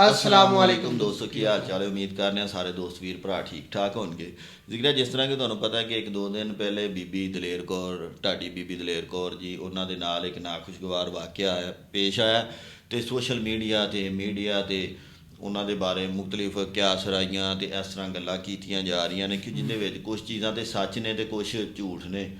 ਅਸਲਾਮ ਵਾਲੇਕੁਮ ਦੋਸਤੋ ਕੀ ਹਾਲ ਚਾਲ ਹੈ ਉਮੀਦ ਕਰਨੇ ਆ ਸਾਰੇ ਦੋਸਤ ਵੀਰ ਭਰਾ ਠੀਕ ਠਾਕ ਹੋਣਗੇ ਜ਼ਿਕਰ ਜਿਸ ਤਰ੍ਹਾਂ ਕਿ ਤੁਹਾਨੂੰ ਪਤਾ ਹੈ ਕਿ ਇੱਕ ਦੋ ਦਿਨ ਪਹਿਲੇ ਬੀਬੀ ਦਲੇਰ ਕੌਰ ਢਾਡੀ ਬੀਬੀ ਦਲੇਰ ਕੌਰ ਜੀ ਉਹਨਾਂ ਦੇ ਨਾਲ ਇੱਕ ਨਾਖੁਸ਼ਗਵਾਰ ਵਾਕਿਆ ਆਇਆ ਪੇਸ਼ ਆਇਆ ਤੇ ਸੋਸ਼ਲ ਮੀਡੀਆ ਤੇ ਮੀਡੀਆ ਤੇ ਉਹਨਾਂ ਦੇ ਬਾਰੇ ਮੁxtਲਿਫ ਕਿਆਸ ਰਾਈਆਂ ਤੇ ਇਸ ਤਰ੍ਹਾਂ ਗੱਲਾਂ ਕੀਤੀਆਂ ਜਾ ਰਹੀਆਂ ਨੇ ਕਿ ਜਿੰਦੇ ਵਿੱਚ ਕੁਝ ਚੀਜ਼ਾਂ ਤੇ ਸੱਚ ਨੇ ਤੇ ਕੁਝ ਝੂਠ ਨੇ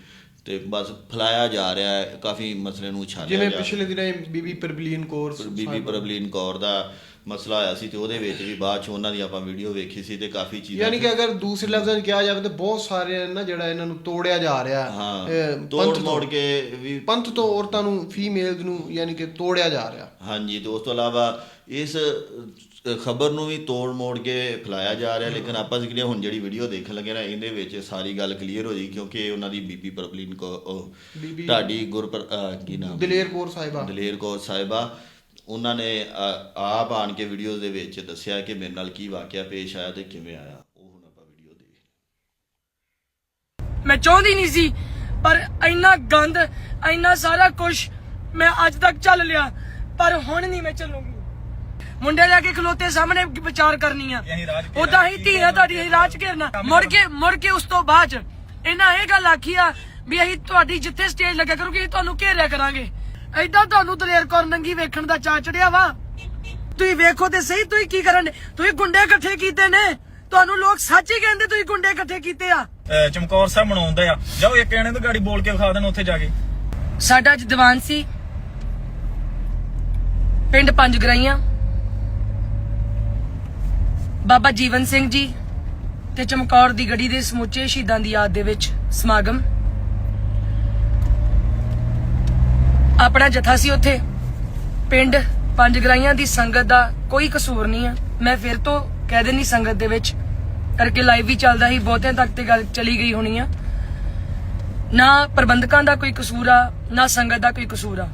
ਤੇ ਬਸ ਫਲਾਇਆ ਜਾ ਰਿਹਾ ਹੈ ਕਾਫੀ ਮਸਲੇ ਨੂੰ ਉਛਾਲਿਆ ਜਿਵੇਂ ਪਿਛਲੇ ਦਿਨਾਂ ਬੀਬੀ ਪ੍ਰਬਲੀਨ ਕੌਰ ਬੀਬੀ ਪ੍ਰਬਲੀਨ ਕੌਰ ਦਾ ਮਸਲਾ ਆਇਆ ਸੀ ਤੇ ਉਹਦੇ ਵਿੱਚ ਵੀ ਬਾਅਦ ਚ ਉਹਨਾਂ ਦੀ ਆਪਾਂ ਵੀਡੀਓ ਵੇਖੀ ਸੀ ਤੇ ਕਾਫੀ ਚੀਜ਼ਾਂ ਯਾਨੀ ਕਿ ਅਗਰ ਦੂਸਰੇ ਲਫ਼ਜ਼ਾਂ 'ਚ ਕਿਹਾ ਜਾਵੇ ਤਾਂ ਬਹੁਤ ਸਾਰੇ ਨਾ ਜਿਹੜਾ ਇਹਨਾਂ ਨੂੰ ਤੋੜਿਆ ਜਾ ਰਿਹਾ ਹੈ। ਤੋੜ ਮੋੜ ਕੇ ਵੀ ਪੰਥ ਤੋਂ ਔਰਤਾਂ ਨੂੰ ਫੀਮੇਲਸ ਨੂੰ ਯਾਨੀ ਕਿ ਤੋੜਿਆ ਜਾ ਰਿਹਾ। ਹਾਂਜੀ ਤੇ ਉਸ ਤੋਂ ਇਲਾਵਾ ਇਸ ਖਬਰ ਨੂੰ ਵੀ ਤੋੜ ਮੋੜ ਕੇ ਫੈਲਾਇਆ ਜਾ ਰਿਹਾ ਲੇਕਿਨ ਆਪਾਂ ਜ਼ਿਕਰ ਹੁਣ ਜਿਹੜੀ ਵੀਡੀਓ ਦੇਖਣ ਲੱਗੇ ਨਾ ਇਹਦੇ ਵਿੱਚ ਸਾਰੀ ਗੱਲ ਕਲੀਅਰ ਹੋ ਜੀ ਕਿਉਂਕਿ ਇਹ ਉਹਨਾਂ ਦੀ ਬੀਬੀ ਪ੍ਰਬਲੀਨ ਕੋ ਢਾਡੀ ਗੁਰਪ੍ਰ ਕੀ ਨਾਮ? ਦਲੇਰ ਕੌਰ ਸਾਹਿਬਾ। ਦਲੇਰ ਕੌਰ ਸਾਹਿਬਾ। ਉਹਨਾਂ ਨੇ ਆਪ ਆਣ ਕੇ ਵੀਡੀਓ ਦੇ ਵਿੱਚ ਦੱਸਿਆ ਕਿ ਮੇਰੇ ਨਾਲ ਕੀ ਵਾਕਿਆ ਪੇਸ਼ ਆਇਆ ਤੇ ਕਿਵੇਂ ਆਇਆ। ਉਹ ਹੁਣ ਆਪਾਂ ਵੀਡੀਓ ਦੇਖ ਮੈਂ ਚਾਹੁੰਦੀ ਨਹੀਂ ਸੀ ਪਰ ਇੰਨਾ ਗੰਦ ਇੰਨਾ ਸਾਰਾ ਕੁਝ ਮੈਂ ਅੱਜ ਤੱਕ ਚੱਲ ਲਿਆ ਪਰ ਹੁਣ ਨਹੀਂ ਮੈਂ ਚੱਲੂਗੀ। ਮੁੰਡੇ ਜਾ ਕੇ ਖਲੋਤੇ ਸਾਹਮਣੇ ਵਿਚਾਰ ਕਰਨੀ ਆ। ਉਦਾਂ ਹੀ ਧੀਆਂ ਤੁਹਾਡੀ ਅਸੀਂ ਰਾਜ ਘੇਰਨਾ। ਮੁੜ ਕੇ ਮੁੜ ਕੇ ਉਸ ਤੋਂ ਬਾਅਦ ਇਹਨਾਂ ਇਹ ਗੱਲ ਆਖੀ ਆ ਵੀ ਅਸੀਂ ਤੁਹਾਡੀ ਜਿੱਥੇ ਸਟੇਜ ਲੱਗਾ ਕਰੂਗੀ ਅਸੀਂ ਤੁਹਾਨੂੰ ਘੇਰਿਆ ਕਰਾਂਗੇ। ਐਦਾਂ ਤੁਹਾਨੂੰ ਦਲੇਰ ਕੌਰ ਨੰਗੀ ਵੇਖਣ ਦਾ ਚਾ ਚੜਿਆ ਵਾ। ਤੁਸੀਂ ਵੇਖੋ ਤੇ ਸਹੀ ਤੁਸੀਂ ਕੀ ਕਰਨ ਤੁਸੀਂ ਗੁੰਡੇ ਇਕੱਠੇ ਕੀਤੇ ਨੇ। ਤੁਹਾਨੂੰ ਲੋਕ ਸੱਚ ਹੀ ਕਹਿੰਦੇ ਤੁਸੀਂ ਗੁੰਡੇ ਇਕੱਠੇ ਕੀਤੇ ਆ। ਚਮਕੌਰ ਸਾਹਿਬ ਮਨਾਉਂਦੇ ਆ। ਜਾਓ ਇੱਕ ਜਣੇ ਤੋਂ ਗਾੜੀ ਬੋਲ ਕੇ ਵਿਖਾ ਦੇਣ ਉੱਥੇ ਜਾ ਕੇ। ਸਾਡਾ ਅੱਜ ਦੀਵਾਨ ਸੀ। ਪਿੰਡ ਪੰਜ ਗਰਾਈਆਂ। ਬਾਬਾ ਜੀਵਨ ਸਿੰਘ ਜੀ ਤੇ ਚਮਕੌਰ ਦੀ ਗੜੀ ਦੇ ਸਮੁੱਚੇ ਸ਼ਹੀਦਾਂ ਦੀ ਯਾਦ ਦੇ ਵਿੱਚ ਸਮਾਗਮ। ਆਪਣਾ ਜਥਾ ਸੀ ਉੱਥੇ। ਪਿੰਡ ਪੰਜ ਗਰਾਈਆਂ ਦੀ ਸੰਗਤ ਦਾ ਕੋਈ ਕਸੂਰ ਨਹੀਂ ਆ। ਮੈਂ ਫਿਰ ਤੋਂ ਕਹਿ ਦੇਣੀ ਸੰਗਤ ਦੇ ਵਿੱਚ, ਕਰਕੇ ਲਾਈਵ ਵੀ ਚੱਲਦਾ ਸੀ, ਬਹੁਤਿਆਂ ਤੱਕ ਤੇ ਗੱਲ ਚਲੀ ਗਈ ਹੋਣੀ ਆ। ਨਾ ਪ੍ਰਬੰਧਕਾਂ ਦਾ ਕੋਈ ਕਸੂਰ ਆ, ਨਾ ਸੰਗਤ ਦਾ ਕੋਈ ਕਸੂਰ ਆ।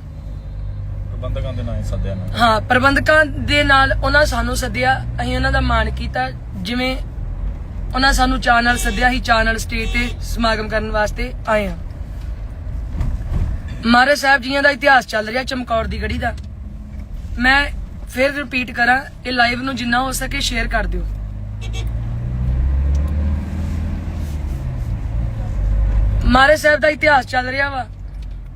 ਪ੍ਰਬੰਧਕਾਂ ਦੇ ਨਾਂ ਸੱਦਿਆ ਨਾ। ਹਾਂ, ਪ੍ਰਬੰਧਕਾਂ ਦੇ ਨਾਲ ਉਹਨਾਂ ਸਾਨੂੰ ਸੱਦਿਆ। ਅਸੀਂ ਉਹਨਾਂ ਦਾ ਮਾਣ ਕੀਤਾ। ਜਿਵੇਂ ਉਹਨਾਂ ਸਾਨੂੰ ਚਾਅ ਨਾਲ ਸੱਦਿਆ ਸੀ ਚਾਅ ਨਾਲ ਸਟੇਜ ਤੇ ਸਮਾਗਮ ਕਰਨ ਵਾਸਤੇ ਆਏ ਹਾਂ। ਮਹਾਰਾਜ ਸਾਹਿਬ ਜੀਆਂ ਦਾ ਇਤਿਹਾਸ ਚੱਲ ਰਿਹਾ ਚਮਕੌਰ ਦੀ ਗੜੀ ਦਾ। ਮੈਂ ਫਿਰ ਰਿਪੀਟ ਕਰਾਂ, ਇਹ ਲਾਈਵ ਨੂੰ ਜਿੰਨਾ ਹੋ ਸਕੇ ਸ਼ੇਅਰ ਕਰ ਦਿਓ। ਮਹਾਰਾਜ ਸਾਹਿਬ ਦਾ ਇਤਿਹਾਸ ਚੱਲ ਰਿਹਾ ਵਾ।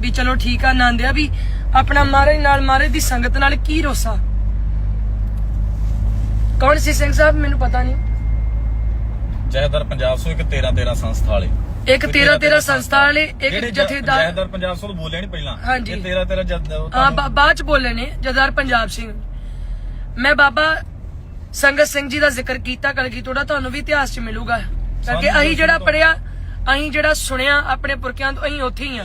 ਵੀ ਚਲੋ ਠੀਕ ਆ ਨੰਦਿਆ ਵੀ ਆਪਣਾ ਮਹਾਰਾਜ ਨਾਲ ਮਹਾਰਾਜ ਦੀ ਸੰਗਤ ਨਾਲ ਕੀ ਰੋਸਾ? ਕੌਣ ਸੀ ਸਿੰਘ ਸਾਹਿਬ? ਮੈਨੂੰ ਪਤਾ ਨਹੀਂ। ਜਹਦਰ ਪੰਜਾਬ ਸੋ ਇੱਕ 13 13 ਸੰਸਥਾ ਵਾਲੇ। ਇੱਕ 13 13 ਸੰਸਥਾ ਵਾਲੇ ਇੱਕ ਜਥੇਦਾਰ ਜਹਦਰ ਪੰਜਾਬ ਸੋ ਬੋਲਿਆ ਨਹੀਂ ਪਹਿਲਾਂ। ਹਾਂਜੀ। ਇਹ 13 13 ਜਦ ਹਾਂ ਬਾਅਦ ਚ ਬੋਲੇ ਨੇ ਜਦਾਰ ਪੰਜਾਬ ਸਿੰਘ। ਮੈਂ ਬਾਬਾ ਸੰਗਤ ਸਿੰਘ ਜੀ ਦਾ ਜ਼ਿਕਰ ਕੀਤਾ ਕਲਗੀ ਤੋੜਾ ਤੁਹਾਨੂੰ ਵੀ ਇਤਿਹਾਸ ਚ ਮਿਲੂਗਾ। ਸਾਨੂੰ ਅਸੀਂ ਜਿਹੜਾ ਪੜਿਆ ਅਸੀਂ ਜਿਹੜਾ ਸੁਣਿਆ ਆਪਣੇ ਪੁਰਖਿਆਂ ਤੋਂ ਅਸੀਂ ਉੱਥੇ ਹੀ ਆ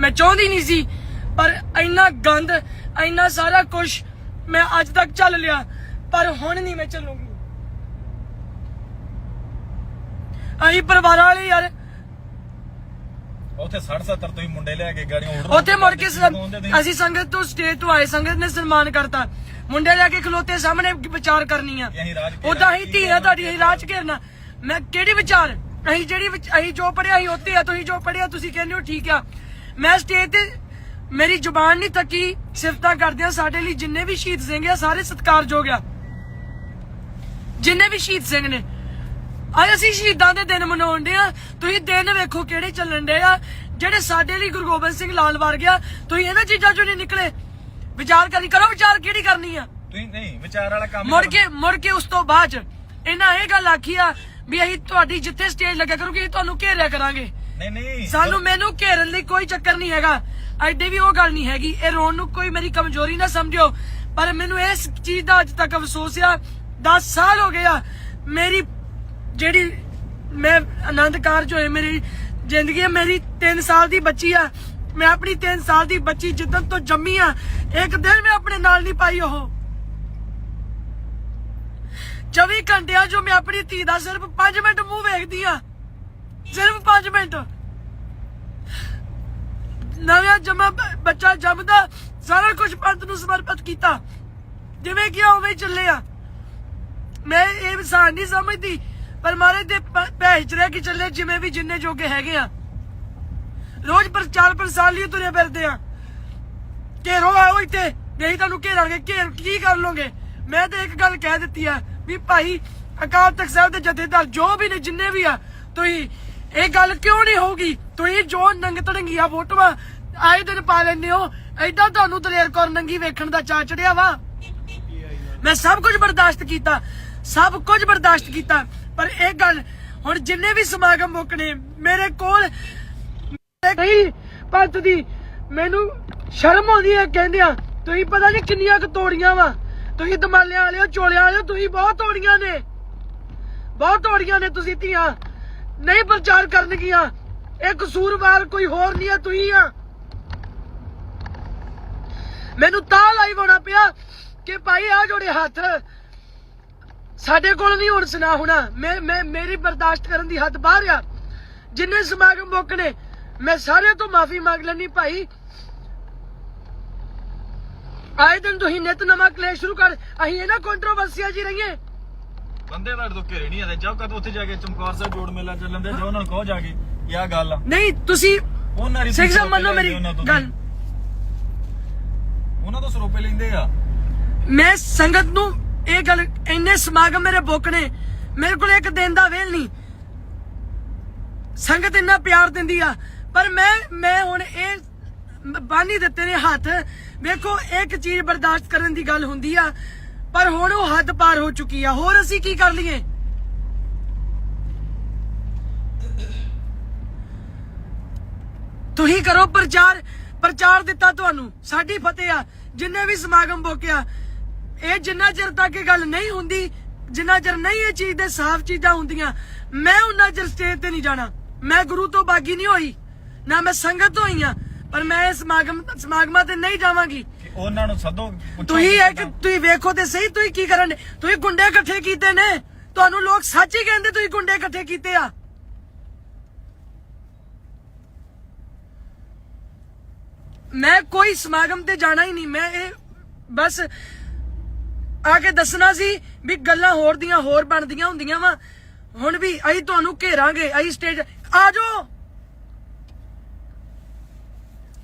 ਮੈਂ ਚਾਹੁੰਦੀ ਨਹੀਂ ਸੀ ਪਰ ਇੰਨਾ ਗੰਦ ਇੰਨਾ ਸਾਰਾ ਕੁਝ ਮੈਂ ਅੱਜ ਤੱਕ ਚੱਲ ਲਿਆ ਪਰ ਹੁਣ ਨਹੀਂ ਮੈਂ ਚੱਲੂਗੀ ਅਸੀਂ ਪਰਿਵਾਰ ਵਾਲੇ ਯਾਰ ਉੱਥੇ 60 70 ਤੁਸੀਂ ਮੁੰਡੇ ਲੈ ਕੇ ਗਾੜੀਆਂ order ਉੱਥੇ ਮੁੜ ਕੇ ਸਨ-। ਅਸੀਂ ਸੰਗਤ ਤੋਂ ਸਟੇਜ ਤੋਂ ਆਏ ਸੰਗਤ ਨੇ ਸਨਮਾਨ ਕਰਤਾ। ਮੁੰਡੇ ਲੈ ਕੇ ਖਲੋਤੇ ਸਾਹਮਣੇ ਵਿਚਾਰ ਕਰਨੀ ਆ। ਅਸੀਂ ਰਾਜ ਘੇਰਾ ਉਦਾਂ ਹੀ ਕੀ ਧੀ ਆ ਕਰਨਾ? ਤੁਹਾਡੀ ਅਸੀਂ ਰਾਜ ਘੇਰਨਾ। ਮੈਂ ਕਿਹੜੀ ਵਿਚਾਰ? ਅਸੀਂ ਜਿਹੜੀ ਵਿਚ- ਅਸੀਂ ਜੋ ਪੜਿਆ ਅਸੀਂ ਉੱਤੇ ਆ ਤੁਸੀਂ ਜੋ ਪੜਿਆ ਤੁਸੀਂ ਕਹਿੰਦੇ ਹੋ ਠੀਕ ਆ। ਮੈਂ ਸਟੇਜ ਤੇ ਮੇਰੀ ਜ਼ੁਬਾਨ ਨਹੀਂ ਥੱਕੀ ਸਿਫਤਾਂ ਕਰਦੇ ਆ ਸਾਡੇ ਲਈ ਜਿੰਨੇ ਵੀ ਸ਼ਹੀਦ ਸਿੰਘ ਆ ਸਾਰੇ ਸਤਿਕਾਰਯੋਗ ਆ। ਜਿੰਨੇ ਵੀ ਸ਼ਹੀਦ ਸਿੰਘ ਨੇ। ਅੱਜ ਅਸੀਂ ਸ਼ਹੀਦਾਂ ਦੇ ਦਿਨ ਮਨਾਉਂਦੇ ਆ। ਤੁਸੀਂ ਦਿਨ ਵੇਖੋ ਕਿਹੜੇ ਚੱਲਣ ਦੇ ਆ। ਜਿਹੜੇ ਸਾਡੇ ਲਈ ਗੁਰੂ ਗੋਬਿੰਦ ਸਿੰਘ ਲਾਲ ਵਾਰ ਗਿਆ ਤੁਸੀਂ ਇਹਨਾਂ ਚੀਜ਼ਾਂ ਚੋਂ ਨਹੀਂ ਨਿਕਲੇ। ਵਿਚਾਰ ਕਰੀ ਕਰੋ ਵਿਚਾਰ ਕਿਹੜੀ ਕਰਨੀ ਆ? ਤੁਸੀਂ ਨਹੀਂ ਵਿਚਾਰ ਵਾਲਾ ਕੰਮ ਮੁੜ। ਕੇ ਮੁੜ ਕੇ ਉਸ ਤੋਂ ਬਾਅਦ ਇਹਨਾਂ ਇਹ ਗੱਲ ਆਖੀ ਆ ਵੀ ਅਸੀਂ ਤੁਹਾਡੀ ਜਿੱਥੇ ਸਟੇਜ ਲੱਗਾ ਕਰੂਗੇ ਤੁਹਾਨੂੰ ਘੇਰਿਆ ਕਰਾਂਗੇ। ਨਹੀਂ ਨਹੀਂ। ਸਾਨੂੰ ਮੈਨੂੰ ਘੇਰਨ ਲਈ ਕੋਈ ਚੱਕਰ ਨਹੀਂ ਹੈਗਾ। ਐਡੇ ਵੀ ਉਹ ਗੱਲ ਨਹੀਂ ਹੈਗੀ। ਇਹ ਰੋਣ ਨੂੰ ਕੋਈ ਮੇਰੀ ਕਮਜ਼ੋਰੀ ਨਾ ਸਮਝਿਓ। ਪਰ ਮੈਨੂੰ ਇਸ ਚੀਜ਼ ਦਾ ਅੱਜ ਤੱਕ ਅਫਸੋਸ ਆ। 10 ਸਾਲ ਹੋ ਗਏ ਮੇਰੀ ਜਿਹੜੀ ਮੈਂ ਆਨੰਦ ਕਾਰਜ ਹੋਏ, ਮੇਰੀ ਜ਼ਿੰਦਗੀ ਮੇਰੀ 3 ਸਾਲ ਦੀ ਬੱਚੀ ਆ। ਮੈਂ ਆਪਣੀ 3 ਸਾਲ ਦੀ ਬੱਚੀ ਜਿੱਦਣ ਤੋਂ ਜੰਮੀ ਆ, ਇੱਕ ਦਿਨ ਮੈਂ ਆਪਣੇ ਨਾਲ ਨਹੀਂ ਪਾਈ ਉਹ। 24 ਘੰਟਿਆਂ ਜੋ ਮੈਂ ਆਪਣੀ ਧੀ ਦਾ ਸਿਰਫ 5 ਮਿੰਟ ਮੂੰਹ ਵੇਖਦੀ ਆ। ਸਿਰਫ 5 ਮਿੰਟ। ਨਵਾਂ ਜਮਾ ਬੱਚਾ ਜੰਮਦਾ, ਸਾਰਾ ਕੁਝ ਪੰਤ ਨੂੰ ਸਮਰਪਿਤ ਕੀਤਾ। ਜਿਵੇਂ ਕਿ ਉਵੇਂ ਹੀ ਚੱਲਿਆ ਮੈਂ ਇਹ ਇਨਸਾਨ ਨਹੀਂ ਸਮਝਦੀ, ਪਰ ਮਾਰੇ ਦੇ ਭੈਜ ਰਹਿ ਕੇ ਚੱਲੇ ਜਿਵੇਂ ਵੀ ਜਿੰਨੇ ਜੋਗੇ ਹੈਗੇ ਆ। ਰੋਜ਼ ਪ੍ਰਚਾਰ ਪ੍ਰਸਾਰ ਲਈ ਤੁਰੇ ਫਿਰਦੇ ਆ। ਘੇਰੋ ਆਓ ਇੱਥੇ, ਨਹੀਂ ਤੁਹਾਨੂੰ ਘੇਰਾਂਗੇ, ਘੇਰ ਕੀ ਕਰ ਲੋਗੇ? ਮੈਂ ਤੇ ਇੱਕ ਗੱਲ ਕਹਿ ਦਿੱਤੀ ਆ ਵੀ ਭਾਈ ਅਕਾਲ ਤਖਤ ਸਾਹਿਬ ਦੇ ਜਥੇਦਾਰ ਜੋ ਵੀ ਨੇ ਜਿੰਨੇ ਵੀ ਆ, ਤੁਸੀਂ ਇਹ ਗੱਲ ਕਿਉਂ ਨਹੀਂ ਹੋਊਗੀ? ਤੁਸੀਂ ਜੋ ਨੰਗ ਤੜੰਗੀਆਂ ਫੋਟੋਆਂ ਆਏ ਦਿਨ ਪਾ ਲੈਂਦੇ ਹੋ ਐਦਾਂ ਤੁਹਾਨੂੰ ਦਲੇਰ ਕੌਰ ਨੰਗੀ ਵੇਖਣ ਦਾ ਚਾ ਚੜਿਆ ਵਾ। ਮੈਂ ਸਭ ਕੁਝ ਬਰਦਾਸ਼ਤ ਕੀਤਾ, ਸਭ ਕੁਝ ਬਰਦਾਸ਼ਤ ਕੀਤਾ, ਪਰ ਇਹ ਗੱਲ ਹੁਣ ਜਿੰਨੇ ਵੀ ਸਮਾਗਮ ਮੁੱਕਣੇ, ਮੇਰੇ ਕੋਲ ਨਹੀਂ ਪੰਤ ਦੀ ਮੈਨੂੰ ਸ਼ਰਮ ਆਉਂਦੀ ਹੈ ਕਹਿੰਦਿਆਂ ਤੁਸੀਂ ਪਤਾ ਨਹੀਂ ਕਿੰਨੀਆਂ ਕੁ ਤੋੜੀਆਂ ਵਾ। ਤੁਸੀਂ ਦਮਾਲਿਆਂ ਵਾਲਿਓ, ਚੋਲਿਆਂ ਵਾਲਿਓ, ਤੁਸੀਂ ਬਹੁਤ ਤੋੜੀਆਂ ਨੇ। ਬਹੁਤ ਤੋੜੀਆਂ ਨੇ ਤੁਸੀਂ ਧੀਆਂ। ਨਹੀਂ ਪ੍ਰਚਾਰ ਕਰਨਗੀਆਂ। ਇਹ ਕਸੂਰਵਾਰ ਕੋਈ ਹੋਰ ਨਹੀਂ ਹੈ ਤੁਸੀਂ ਆ। ਮੈਨੂੰ ਤਾਂ ਲਾਈਵ ਹੋਣਾ ਪਿਆ ਕਿ ਭਾਈ ਆ ਜੋੜੇ ਹੱਥ। ਸਾਡੇ ਕੋਲ ਨਹੀਂ ਹੁਣ ਸੁਣਾ ਹੋਣਾ। ਮੈਂ ਮੈਂ, ਮੇਰੀ ਬਰਦਾਸ਼ਤ ਕਰਨ ਦੀ ਹੱਦ ਬਾਹਰ ਆ। ਜਿੰਨੇ ਸਮਾਗਮ ਮੁੱਕਣੇ ਮੈਂ ਸਾਰਿਆਂ ਤੋਂ ਮਾਫੀ ਮੰਗ ਲੈਣੀ ਭਾਈ। ਆਏ ਦਿਨ ਤੁਸੀਂ ਨਿਤ ਨਵਾਂ ਕਲੇਸ਼ ਸ਼ੁਰੂ ਕਰ। ਅਸੀਂ ਇਹਨਾਂ ਕੰਟਰੋਵਰਸੀਆਂ ਜੀ ਰਹੀਏ। ਬੰਦੇ ਤੁਹਾਡੇ ਤੋਂ ਘੇਰੇ ਨਹੀਂ ਆਦੇ ਜਾਓ ਕਦ ਉੱਥੇ ਜਾ ਕੇ ਚਮਕੌਰ ਸਾਹਿਬ ਜੋੜ ਮੇਲਾ ਚੱਲਣ ਦੇ ਜਾਓ ਉਹਨਾਂ ਨੂੰ ਕਹੋ ਜਾ ਕੇ ਇਹ ਆਹ ਗੱਲ ਆ। ਨਹੀਂ ਤੁਸੀਂ ਉਹਨਾਂ ਦੀ ਸਿੰਘ ਸਾਹਿਬ ਮੰਨੋ ਮੇਰੀ ਗੱਲ। ਉਹਨਾਂ ਤੋਂ ਸਰੋਪੇ ਲੈਂਦੇ ਆ। ਮੈਂ ਸੰਗਤ ਨੂੰ ਇਹ ਗੱਲ ਇੰਨੇ ਸਮਾਗਮ ਮੇਰੇ ਬੁੱਕ ਨੇ ਮੇਰੇ ਕੋਲ ਇੱਕ ਦਿਨ ਦਾ ਵੇਲ ਨਹੀਂ। ਸੰਗਤ ਇੰਨਾ ਪਿਆਰ ਦਿੰਦੀ ਆ ਪਰ ਮੈਂ ਮੈਂ ਹੁਣ ਇਹ ਬਾਨੀ ਦਿੱਤੇ ਨੇ ਹੱਥ। ਵੇਖੋ ਇੱਕ ਚੀਜ਼ ਬਰਦਾਸ਼ਤ ਕਰਨ ਦੀ ਗੱਲ ਹੁੰਦੀ ਆ। ਪਰ ਹੁਣ ਉਹ ਹੱਦ ਪਾਰ ਹੋ ਚੁੱਕੀ ਆ। ਹੋਰ ਅਸੀਂ ਕੀ ਕਰ ਲਈਏ? ਤੁਸੀਂ ਕਰੋ ਪ੍ਰਚਾਰ। ਪ੍ਰਚਾਰ ਦਿੱਤਾ ਤੁਹਾਨੂੰ। ਸਾਡੀ ਫਤਿਹ ਆ। ਜਿੰਨੇ ਵੀ ਸਮਾਗਮ ਬੋਕਿਆ ਇਹ ਜਿੰਨਾ ਚਿਰ ਤੱਕ ਇਹ ਗੱਲ ਨਹੀਂ ਹੁੰਦੀ, ਜਿੰਨਾ ਚਿਰ ਨਹੀਂ ਇਹ ਚੀਜ਼ ਦੇ ਸਾਫ਼ ਚੀਜ਼ਾਂ ਹੁੰਦੀਆਂ, ਮੈਂ ਉਹਨਾਂ ਚਿਰ ਸਟੇਜ ਤੇ ਨਹੀਂ ਜਾਣਾ। ਮੈਂ ਗੁਰੂ ਤੋਂ ਬਾਗੀ ਨਹੀਂ ਹੋਈ। ਨਾ ਮੈਂ ਸੰਗਤ ਹੋਈ ਆ ਪਰ ਮੈਂ ਇਸ ਸਮਾਗਮ ਸਮਾਗਮਾਂ ਤੇ ਨਹੀਂ ਜਾਵਾਂਗੀ। ਉਹਨਾਂ ਨੂੰ ਸੱਦੋ ਤੁਸੀਂ ਇੱਕ ਤੁਸੀਂ ਵੇਖੋ ਤੇ ਸਹੀ ਤੁਸੀਂ ਕੀ ਕਰਨ ਤੁਸੀਂ ਗੁੰਡੇ ਇਕੱਠੇ ਕੀਤੇ ਨੇ। ਤੁਹਾਨੂੰ ਲੋਕ ਸੱਚ ਹੀ ਕਹਿੰਦੇ ਤੁਸੀਂ ਗੁੰਡੇ ਇਕੱਠੇ ਕੀਤੇ ਆ। ਮੈਂ ਕੋਈ ਸਮਾਗਮ ਤੇ ਜਾਣਾ ਹੀ ਨਹੀਂ। ਮੈਂ ਇਹ ਬਸ ਆ ਕੇ ਦੱਸਣਾ ਸੀ ਵੀ ਗੱਲਾਂ ਹੋਰ ਦੀਆਂ ਹੋਰ ਬਣਦੀਆਂ ਹੁੰਦੀਆਂ ਵਾ। ਹੁਣ ਵੀ ਅਸੀਂ ਤੁਹਾਨੂੰ ਘੇਰਾਂਗੇ ਅਸੀਂ ਸਟੇਜ ਆ ਜਾਓ!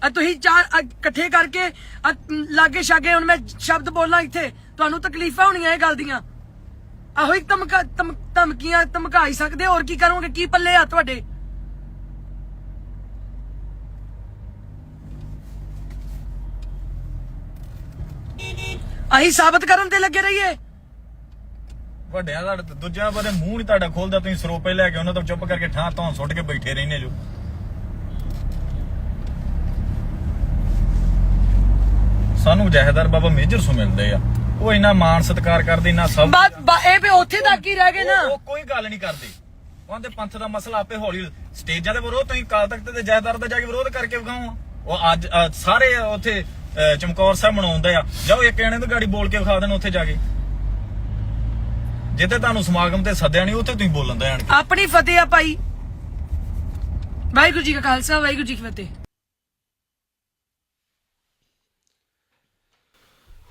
ਤੁਸੀਂ ਚਾਰ ਆ ਇਕੱਠੇ ਕਰਕੇ ਆ ਲਾਗੇ ਛਾਗੇ ਹੁਣ ਮੈਂ ਸ਼ਬਦ ਬੋਲਾਂ ਇੱਥੇ, ਤੁਹਾਨੂੰ ਤਕਲੀਫਾਂ ਹੋਣੀਆਂ ਇਹ ਗੱਲ ਦੀਆਂ। ਆਹੋ ਇੱਕ ਧਮਕਾ, ਧਮ- ਧਮਕੀਆਂ ਧਮਕਾਈ ਸਕਦੇ, ਹੋਰ ਕੀ ਕਰੋਗੇ? ਕੀ ਪੱਲੇ ਆ ਤੁਹਾਡੇ? ਅਸੀਂ ਸਾਬਤ ਕਰਨ ਤੇ ਲੱਗੇ ਰਹੀਏ। ਵੱਡਿਆਂ ਦਾ ਦੂਜਿਆਂ ਬਾਰੇ ਮੂੰਹ ਨਹੀਂ ਤੁਹਾਡਾ ਖੋਲਦਾ, ਤੁਸੀਂ ਸਰੋਪੇ ਲੈ ਕੇ ਉਹਨਾਂ ਤੋਂ ਚੁੱਪ ਕਰਕੇ ਠਾਂ ਤੋਂ ਸੁੱਟ ਕੇ ਬੈਠੇ ਰਹਿੰਦੇ ਜੋ। ਸਾਨੂੰ ਜਹੇਦਾਰ ਬਾਬਾ ਮੇਜਰ ਸੋ ਮਿਲਦੇ ਆ। ਉਹ ਇੰਨਾ ਮਾਣ ਸਤਿਕਾਰ ਕਰਦੇ ਇੰਨਾ ਸਭ ਬਸ ਬ- ਇਹ ਵੀ ਉੱਥੇ ਤੱਕ ਹੀ ਰਹਿ ਗਏ ਨਾ। ਉਹ- ਉਹ ਕੋਈ ਗੱਲ ਨਹੀਂ ਕਰਦੇ। ਉਹਦੇ ਪੰਥ ਦਾ ਮਸਲਾ ਆਪੇ ਹੌਲੀ ਸਟੇਜਾਂ ਦੇ ਵਿਰੋਧ ਤੁਸੀਂ ਕਾਲ ਤਖਤ ਤੇ ਜਹੇਦਾਰ ਦਾ ਜਾ ਕੇ ਵਿਰੋਧ ਕਰਕੇ ਵਿਖਾਓ। ਉਹ ਅੱਜ ਸਾਰੇ ਉੱਥੇ ਚਮਕੌਰ ਸਾਹਿਬ ਮਨਾਉਂਦੇ ਆ। ਜਾਓ ਇੱਕ ਜਣੇ ਨੂੰ ਗਾੜੀ ਬੋਲ ਕੇ ਵਿਖਾ ਦੇਣ ਉੱਥੇ ਜਾ ਕੇ। ਜਿੱਥੇ ਤੁਹਾਨੂੰ ਸਮਾਗਮ ਤੇ ਸੱਦਿਆ ਨਹੀਂ ਉੱਥੇ ਤੁਸੀਂ ਬੋਲਣ ਦਾ ਆਣ ਕੇ। ਆਪਣੀ ਫਤਿਹ ਆ ਭਾਈ। ਵਾਹਿਗੁਰੂ ਜੀ ਕਾ ਖਾਲਸਾ ਵਾਹਿਗੁਰੂ ਜੀ ਕੀ ਫਤਿਹ।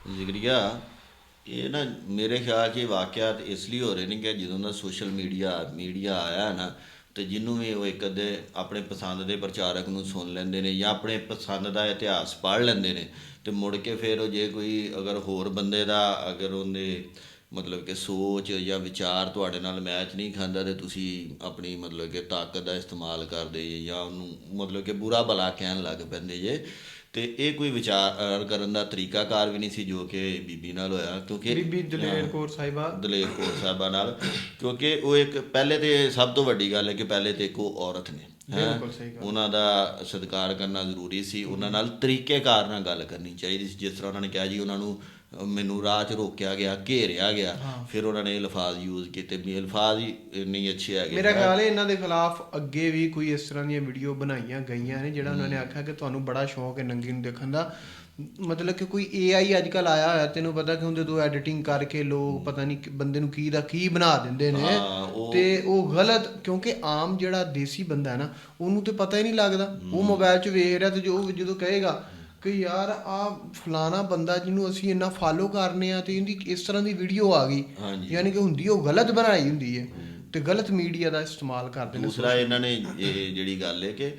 ਜ਼ਿਕਰੀਆ ਇਹ ਨਾ ਮੇਰੇ ਖਿਆਲ 'ਚ ਇਹ ਵਾਕਿਆਤ ਇਸ ਲਈ ਹੋ ਰਹੇ ਨੇ ਕਿ ਜਦੋਂ ਦਾ ਸੋਸ਼ਲ ਮੀਡੀਆ ਮੀਡੀਆ ਆਇਆ ਨਾ, ਤੇ ਜਿਹਨੂੰ ਵੀ ਉਹ ਇੱਕ ਅੱਧੇ ਆਪਣੇ ਪਸੰਦ ਦੇ ਪ੍ਰਚਾਰਕ ਨੂੰ ਸੁਣ ਲੈਂਦੇ ਨੇ ਜਾਂ ਆਪਣੇ ਪਸੰਦ ਦਾ ਇਤਿਹਾਸ ਪੜ੍ਹ ਲੈਂਦੇ ਨੇ, ਤੇ ਮੁੜ ਕੇ ਫਿਰ ਉਹ ਜੇ ਕੋਈ ਅਗਰ ਹੋਰ ਬੰਦੇ ਦਾ ਅਗਰ ਉਹਨੇ ਮਤਲਬ ਕਿ ਸੋਚ ਜਾਂ ਵਿਚਾਰ ਤੁਹਾਡੇ ਨਾਲ ਮੈਚ ਨਹੀਂ ਖਾਂਦਾ ਤੇ ਤੁਸੀਂ ਆਪਣੀ ਮਤਲਬ ਕਿ ਤਾਕਤ ਦਾ ਇਸਤੇਮਾਲ ਕਰਦੇ ਜੇ ਜਾਂ ਉਹਨੂੰ ਮਤਲਬ ਕਿ ਬੁਰਾ ਭਲਾ ਕਹਿਣ ਲੱਗ ਪੈਂਦੇ ਜੇ ਤੇ ਇਹ ਕੋਈ ਵਿਚਾਰ ਕਰਨ ਦਾ ਤਰੀਕਾਕਾਰ ਵੀ ਨਹੀਂ ਸੀ ਜੋ ਕਿ ਬੀਬੀ ਨਾਲ ਹੋਇਆ ਕਿਉਂਕਿ ਬੀਬੀ ਦਲੇਰ ਕੌਰ ਸਾਹਿਬਾ ਦਲੇਰ ਕੌਰ ਸਾਹਿਬਾ ਨਾਲ ਕਿਉਂਕਿ ਉਹ ਇੱਕ ਪਹਿਲੇ ਤੇ ਸਭ ਤੋਂ ਵੱਡੀ ਗੱਲ ਹੈ ਕਿ ਪਹਿਲੇ ਤੇ ਉਹ ਔਰਤ ਨੇ। ਉਹਨਾਂ ਦਾ ਸਤਿਕਾਰ ਕਰਨਾ ਜ਼ਰੂਰੀ ਸੀ ਉਹਨਾਂ ਨਾਲ ਤਰੀਕੇਕਾਰ ਨਾਲ ਗੱਲ ਕਰਨੀ ਚਾਹੀਦੀ ਸੀ ਜਿਸ ਤਰ੍ਹਾਂ ਉਹਨਾਂ ਨੇ ਕਿਹਾ ਜੀ ਉਹਨਾਂ ਨੂੰ ਮੈਨੂੰ ਰਾਹ 'ਚ ਰੋਕਿਆ ਗਿਆ ਘੇਰਿਆ ਗਿਆ ਫਿਰ ਉਹਨਾਂ ਨੇ ਇਹ ਲਫ਼ਾਜ਼ ਯੂਜ਼ ਕੀਤੇ। ਵੀ ਲਫ਼ਾਜ਼ ਹੀ ਇੰਨੇ ਅੱਛੇ ਹੈਗੇ। ਮੇਰਾ ਖਿਆਲ ਹੈ ਇਹਨਾਂ ਦੇ ਖਿਲਾਫ ਅੱਗੇ ਵੀ ਕੋਈ ਇਸ ਤਰ੍ਹਾਂ ਦੀਆਂ ਵੀਡੀਓ ਬਣਾਈਆਂ ਗਈਆਂ ਨੇ ਜਿਹੜਾ ਉਹਨਾਂ ਨੇ ਆਖਿਆ ਕਿ ਤੁਹਾਨੂੰ ਬੜਾ ਸ਼ੌਕ ਹੈ ਨੰਗੀ ਨੂੰ ਦੇਖਣ ਦਾ। ਮਤਲਬ ਕਿ ਕੋਈ AI ਅੱਜ ਕੱਲ ਆਇਆ ਹੋਇਆ ਤੈਨੂੰ ਪਤਾ ਕਿ ਹੁੰਦੇ ਤੋਂ ਐਡੀਟਿੰਗ ਕਰਕੇ ਲੋਕ ਪਤਾ ਨਹੀਂ ਬੰਦੇ ਨੂੰ ਕੀ ਦਾ ਕੀ ਬਣਾ ਦਿੰਦੇ ਨੇ। ਤੇ ਉਹ ਗਲਤ ਕਿਉਂਕਿ ਆਮ ਜਿਹੜਾ ਦੇਸੀ ਬੰਦਾ ਹੈ ਨਾ ਉਹਨੂੰ ਤੇ ਪਤਾ ਹੀ ਨਹੀਂ ਲੱਗਦਾ। ਉਹ ਮੋਬਾਈਲ 'ਚ ਵੇਖ ਰਿਹਾ ਤੇ ਜੋ ਜਦੋਂ ਕਹੇਗਾ ਕਿ ਯਾਰ ਆ ਫਲਾਣਾ ਬੰਦਾ ਜਿਹਨੂੰ ਅਸੀਂ ਇੰਨਾ ਫਾਲੋ ਕਰਨੇ ਆ ਤੇ ਇਹਦੀ ਇਸ ਤਰ੍ਹਾਂ ਦੀ ਵੀਡੀਓ ਆ ਗਈ। ਯਾਨੀ ਕਿ ਹੁੰਦੀ ਉਹ ਗਲਤ ਬਣਾਈ ਹੁੰਦੀ ਹੈ ਤੇ ਗਲਤ ਮੀਡੀਆ ਦਾ ਇਸਤੇਮਾਲ ਕਰਦੇ ਨੇ ਦੂਸਰਾ ਇਹਨਾਂ ਨੇ ਇਹ ਜਿਹੜੀ ਗੱਲ ਹੈ ਕਿ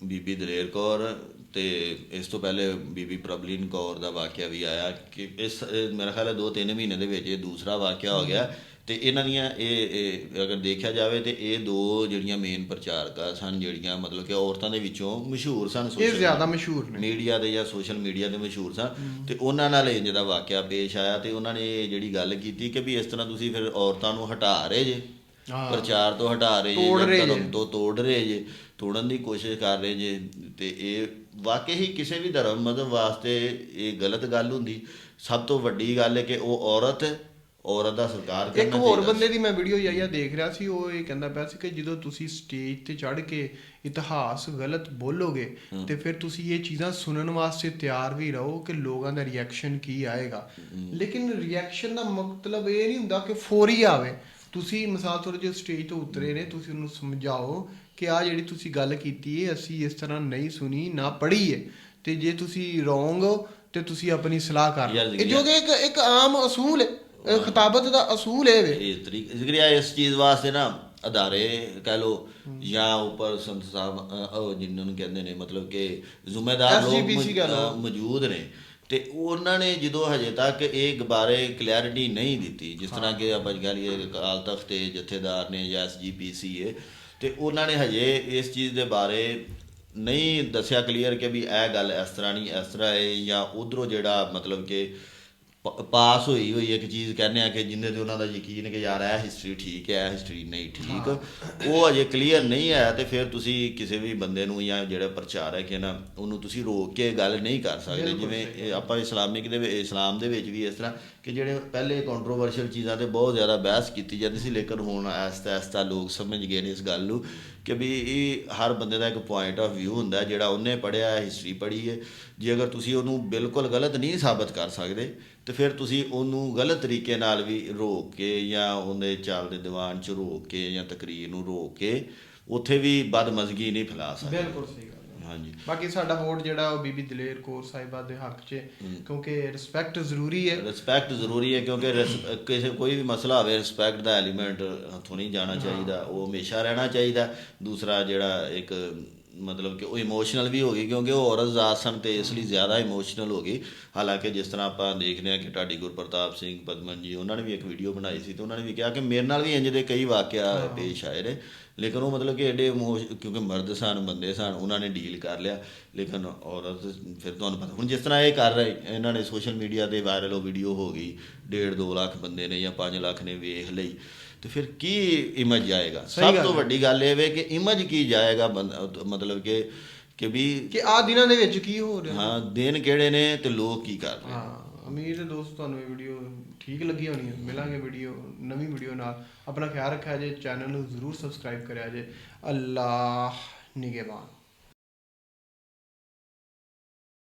ਬੀਬੀ ਦਲੇਰ ਕੌਰ ਤੇ ਇਸ ਤੋਂ ਪਹਿਲੇ ਬੀਬੀ ਪ੍ਰਬਲੀਨ ਕੌਰ ਦਾ ਵਾਕਿਆ ਵੀ ਆਇਆ ਕਿ ਇਸ ਮੇਰਾ ਖਿਆਲ ਹੈ 2-3 ਮਹੀਨੇ ਦੇ ਵਿੱਚ ਇਹ ਦੂਸਰਾ ਵਾਕਿਆ ਹੋ ਗਿਆ। ਤੇ ਇਹਨਾਂ ਦੀਆਂ ਇਹ ਇਹ ਅਗਰ ਦੇਖਿਆ ਜਾਵੇ ਤੇ ਇਹ ਦੋ ਜਿਹੜੀਆਂ ਮੇਨ ਪ੍ਰਚਾਰਕਾਂ ਸਨ ਜਿਹੜੀਆਂ ਮਤਲਬ ਕਿ ਔਰਤਾਂ ਦੇ ਵਿੱਚੋਂ ਮਸ਼ਹੂਰ ਸਨ ਇਹ social ਜ਼ਿਆਦਾ ਮਸ਼ਹੂਰ ਨੇ ਮੀਡੀਆ ਦੇ ਜਾਂ ਸੋਸ਼ਲ ਮੀਡੀਆ ਦੇ ਮਸ਼ਹੂਰ ਸਨ ਤੇ ਉਹਨਾਂ ਨਾਲ ਇਹ ਜਿਹੜਾ ਵਾਕਿਆ ਪੇਸ਼ ਆਇਆ ਤੇ ਉਹਨਾਂ ਨੇ ਇਹ ਜਿਹੜੀ ਗੱਲ ਕੀਤੀ ਕਿ ਵੀ ਇਸ ਤਰ੍ਹਾਂ ਤੁਸੀਂ ਫਿਰ ਔਰਤਾਂ ਨੂੰ ਹਟਾ ਰਹੇ ਜੇ। ਪ੍ਰਚਾਰ ਤੋਂ ਹਟਾ ਰਹੇ ਜੇ ਧਰਮ। ਤੋਂ ਤੋੜ ਰਹੇ ਜੇ ਤੋੜਨ ਦੀ ਕੋਸ਼ਿਸ਼ ਕਰ ਰਹੇ ਜੇ ਤੇ ਇਹ ਵਾਕਈ ਹੀ ਕਿਸੇ ਵੀ ਧਰਮ ਮਤਲਬ ਵਾਸਤੇ ਇਹ ਗਲਤ ਗੱਲ ਹੁੰਦੀ ਸਭ ਤੋਂ ਵੱਡੀ ਗੱਲ ਹੈ ਕਿ ਉਹ ਔਰਤ ਔਰਤ ਦਾ ਸਤਿਕਾਰ ਕਰਨਾ ਇੱਕ ਹੋਰ ਬੰਦੇ ਦੀ ਮੈਂ ਵੀਡੀਓ ਜਾਈਆ ਦੇਖ ਰਿਹਾ ਸੀ ਉਹ ਇਹ ਕਹਿੰਦਾ ਪਿਆ ਸੀ ਕਿ ਜਦੋਂ ਤੁਸੀਂ ਸਟੇਜ ਤੇ ਚੜ੍ਹ ਕੇ ਇਤਿਹਾਸ ਗਲਤ ਬੋਲੋਗੇ ਤੇ ਫਿਰ ਤੁਸੀਂ ਇਹ ਚੀਜ਼ਾਂ ਸੁਣਨ ਵਾਸਤੇ ਤਿਆਰ ਵੀ ਰਹੋ ਕਿ ਲੋਕਾਂ ਦਾ ਰਿਐਕਸ਼ਨ ਕੀ ਆਏਗਾ। ਲੇਕਿਨ ਰਿਐਕਸ਼ਨ ਦਾ ਮਤਲਬ ਇਹ ਨਹੀਂ ਹੁੰਦਾ ਕਿ ਫੌਰੀ ਆਵੇ। ਤੁਸੀਂ ਮਿਸਾਲ ਤੌਰ ਜੇ ਸਟੇਜ ਤੋਂ ਉਤਰੇ ਨੇ ਤੁਸੀਂ ਉਹਨੂੰ ਸਮਝਾਓ ਕਿ ਆ ਜਿਹੜੀ ਤੁਸੀਂ ਗੱਲ ਕੀਤੀ ਹੈ ਅਸੀਂ ਇਸ ਤਰ੍ਹਾਂ ਨਹੀਂ ਸੁਣੀ ਨਾ ਪੜ੍ਹੀ ਹੈ ਤੇ ਜੇ ਤੁਸੀਂ ਰੋਂਗ ਤੇ ਤੁਸੀਂ ਆਪਣੀ ਸਲਾਹ ਕਰ ਲਓ। ਇਹ ਜੋ ਕਿ ਇੱਕ ਇੱਕ ਆਮ ਅਸੂਲ ਹੈ ਇਹ ਖਿਤਾਬਤ ਦਾ ਅਸੂਲ ਹੈ ਵੇ। ਇਸ ਤਰੀਕੇ ਜ਼ਿਕਰਿਆ ਇਸ ਚੀਜ਼ ਵਾਸਤੇ ਨਾ ਅਦਾਰੇ ਕਹਿ ਲੋ ਜਾਂ ਉੱਪਰ ਸੰਤ ਸਾਹਿਬ ਜਿਨ੍ਹਾਂ ਨੂੰ ਕਹਿੰਦੇ ਨੇ ਮਤਲਬ ਕਿ ਜ਼ਿੰਮੇਦਾਰ ਲੋਕ ਮੌਜੂਦ ਨੇ। ਤੇ ਉਹਨਾਂ ਨੇ ਜਦੋਂ ਹਜੇ ਤੱਕ ਇਹ ਬਾਰੇ ਕਲੈਰਿਟੀ ਨਹੀਂ ਦਿੱਤੀ ਜਿਸ ਤਰ੍ਹਾਂ ਕਿ ਆਪਾਂ ਗੱਲ ਇਹ ਅਕਾਲ ਤਖਤ ਦੇ ਜਥੇਦਾਰ ਨੇ ਜਾਂ ਐਸਜੀਪੀਸੀ ਹੈ ਤੇ ਉਹਨਾਂ ਨੇ ਹਜੇ ਇਸ ਚੀਜ਼ ਦੇ ਬਾਰੇ ਨਹੀਂ ਦੱਸਿਆ ਕਲੀਅਰ ਕਿ ਵੀ ਇਹ ਗੱਲ ਇਸ ਤਰ੍ਹਾਂ ਨਹੀਂ ਇਸ ਤਰ੍ਹਾਂ ਹੈ ਜਾਂ ਉਧਰੋਂ ਜਿਹੜਾ ਮਤਲਬ ਕਿ ਪਾਸ ਹੋਈ ਹੋਈ ਇੱਕ ਚੀਜ਼ ਕਹਿੰਦੇ ਆ ਕਿ ਜਿੰਨੇ ਤੇ ਉਹਨਾਂ ਦਾ ਯਕੀਨ ਕਿ ਯਾਰ ਇਹ ਹਿਸਟਰੀ ਠੀਕ ਹੈ ਇਹ ਹਿਸਟਰੀ ਨਹੀਂ ਠੀਕ ਉਹ ਅਜੇ ਕਲੀਅਰ ਨਹੀਂ ਆਇਆ ਤੇ ਫਿਰ ਤੁਸੀਂ ਕਿਸੇ ਵੀ ਬੰਦੇ ਨੂੰ ਜਾਂ ਜਿਹੜਾ ਪ੍ਰਚਾਰਕ ਹੈ ਨਾ ਉਹਨੂੰ ਤੁਸੀਂ ਰੋਕ ਕੇ ਗੱਲ ਨਹੀਂ ਕਰ ਸਕਦੇ ਜਿਵੇਂ ਆਪਾਂ ਇਸਲਾਮਿਕ ਦੇ ਇਸਲਾਮ ਦੇ ਵਿੱਚ ਵੀ ਇਸ ਤਰ੍ਹਾਂ ਕਿ ਜਿਹੜੇ ਪਹਿਲੇ ਕੰਟਰੋਵਰਸ਼ੀਅਲ ਚੀਜ਼ਾਂ ਤੇ ਬਹੁਤ ਜ਼ਿਆਦਾ ਬਹਿਸ ਕੀਤੀ ਜਾਂਦੀ ਸੀ ਲੇਕਿਨ ਹੁਣ ਆਸਤਾ ਆਸਤਾ ਲੋਕ ਸਮਝ ਗਏ ਨੇ ਇਸ ਗੱਲ ਨੂੰ ਕਿ ਵੀ ਇਹ ਹਰ ਬੰਦੇ ਦਾ ਇੱਕ ਪੁਆਇੰਟ ਆਫ View ਹੁੰਦਾ ਹੈ, ਜਿਹੜਾ ਉਹਨੇ ਪੜਿਆ ਹੈ ਹਿਸਟਰੀ ਪੜ੍ਹੀ ਹੈ। ਜੇ ਅਗਰ ਤੁਸੀਂ ਉਹਨੂੰ ਬਿਲਕੁਲ ਗਲਤ ਨਹੀਂ ਸਾਬਤ ਕਰ ਸਕਦੇ ਤੇ ਫਿਰ ਤੁਸੀਂ ਉਹਨੂੰ ਗਲਤ ਤਰੀਕੇ ਨਾਲ ਵੀ ਰੋਕ ਕੇ ਜਾਂ ਉਹਦੇ ਚੱਲਦੇ ਦੀਵਾਨ ਚ ਰੋਕ ਕੇ ਜਾਂ ਤਕਰੀਰ ਨੂੰ ਰੋਕ ਕੇ ਉੱਥੇ ਵੀ ਬਦਮਜ਼ਗੀ ਨਹੀਂ ਫੈਲਾ ਸਕਦੇ। ਬਿਲਕੁਲ ਸਹੀ ਗੱਲ। ਹਾਂਜੀ। ਬਾਕੀ ਸਾਡਾ ਵੋਟ ਜਿਹੜਾ ਉਹ ਬੀਬੀ ਦਲੇਰ ਕੌਰ ਸਾਹਿਬਾ ਦੇ ਹੱਕ 'ਚ ਕਿਉਂਕਿ ਰਿਸਪੈਕਟ ਜ਼ਰੂਰੀ ਹੈ। ਰਿਸਪੈਕਟ ਜ਼ਰੂਰੀ ਹੈ ਕਿਉਂਕਿ ਕਿਸੇ ਕੋਈ ਵੀ ਮਸਲਾ ਹੋਵੇ ਰਿਸਪੈਕਟ ਦਾ ਐਲੀਮੈਂਟ ਹੱਥੋਂ ਨਹੀਂ ਜਾਣਾ ਚਾਹੀਦਾ। ਉਹ ਹਮੇਸ਼ਾ ਰਹਿਣਾ ਚਾਹੀਦਾ। ਦੂਸਰਾ ਜਿਹੜਾ ਇੱਕ ਮਤਲਬ ਕਿ ਉਹ ਇਮੋਸ਼ਨਲ ਵੀ ਹੋ ਗਈ ਕਿਉਂਕਿ ਉਹ ਔਰਤ ਜ਼ਾਤ ਸਨ ਤੇ ਇਸ ਲਈ ਜ਼ਿਆਦਾ ਇਮੋਸ਼ਨਲ ਹੋ ਗਈ। ਹਾਲਾਂਕਿ ਜਿਸ ਤਰ੍ਹਾਂ ਆਪਾਂ ਦੇਖਦੇ ਹਾਂ ਕਿ ਢਾਡੀ ਗੁਰਪ੍ਰਤਾਪ ਸਿੰਘ ਪਦਮਨ ਜੀ ਉਹਨਾਂ ਨੇ ਵੀ ਇੱਕ ਵੀਡੀਓ ਬਣਾਈ ਸੀ ਤੇ ਉਹਨਾਂ ਨੇ ਵੀ ਕਿਹਾ ਕਿ ਮੇਰੇ ਨਾਲ ਵੀ ਇੰਜ ਦੇ ਕਈ ਵਾਕਿਆ ਪੇਸ਼ ਆਏ ਨੇ। ਲੇਕਿਨ ਉਹ ਮਤਲਬ ਕਿ ਐਡੇ ਕਿਉਂਕਿ ਮਰਦ ਸਨ ਬੰਦੇ ਸਨ ਉਹਨਾਂ ਨੇ ਡੀਲ ਕਰ ਲਿਆ। ਲੇਕਿਨ ਔਰਤ ਫਿਰ ਤੁਹਾਨੂੰ ਪਤਾ ਹੁਣ ਜਿਸ ਤਰ੍ਹਾਂ ਇਹ ਕਰ ਰਹੇ ਇਹਨਾਂ ਨੇ ਸੋਸ਼ਲ ਮੀਡੀਆ ਤੇ ਵਾਇਰਲ ਉਹ ਵੀਡੀਓ ਹੋ ਗਈ 1.5 2 ਲੱਖ ਬੰਦੇ ਨੇ ਜਾਂ 5 ਲੱਖ ਨੇ ਵੇਖ ਲਈ। ਤੇ ਫਿਰ ਕੀ ਇਮੇਜ ਜਾਏਗਾ ਸਹੀ ਸਭ ਤੋਂ। ਵੱਡੀ ਗੱਲ ਇਹ ਵੇ ਕਿ ਇਮੇਜ ਕੀ ਜਾਏਗਾ ਬੰਦ- ਮਤਲਬ ਕਿ ਕਿ ਵੀ ਕਿ ਆ ਦਿਨਾਂ ਦੇ ਵਿੱਚ ਕੀ ਹੋ ਰਿਹਾ? ਹਾਂ ਦਿਨ ਕਿਹੜੇ ਨੇ ਤੇ ਲੋਕ ਕੀ ਕਰ ਰਹੇ ਹਾਂ। ਉਮੀਦ ਹੈ ਦੋਸਤੋ ਤੁਹਾਨੂੰ ਇਹ ਵੀਡੀਓ ਠੀਕ ਲੱਗੀ ਹੋਣੀ ਹੈ ਮਿਲਾਂਗੇ ਵੀਡੀਓ ਨਵੀਂ ਵੀਡੀਓ ਨਾਲ। ਆਪਣਾ ਖਿਆਲ ਰੱਖਿਆ ਜੇ ਚੈਨਲ ਨੂੰ ਜ਼ਰੂਰ ਸਬਸਕ੍ਰਾਈਬ ਕਰਿਆ ਜੇ। ਅੱਲਾਹ ਨਿਗਹਿਬਾਨ।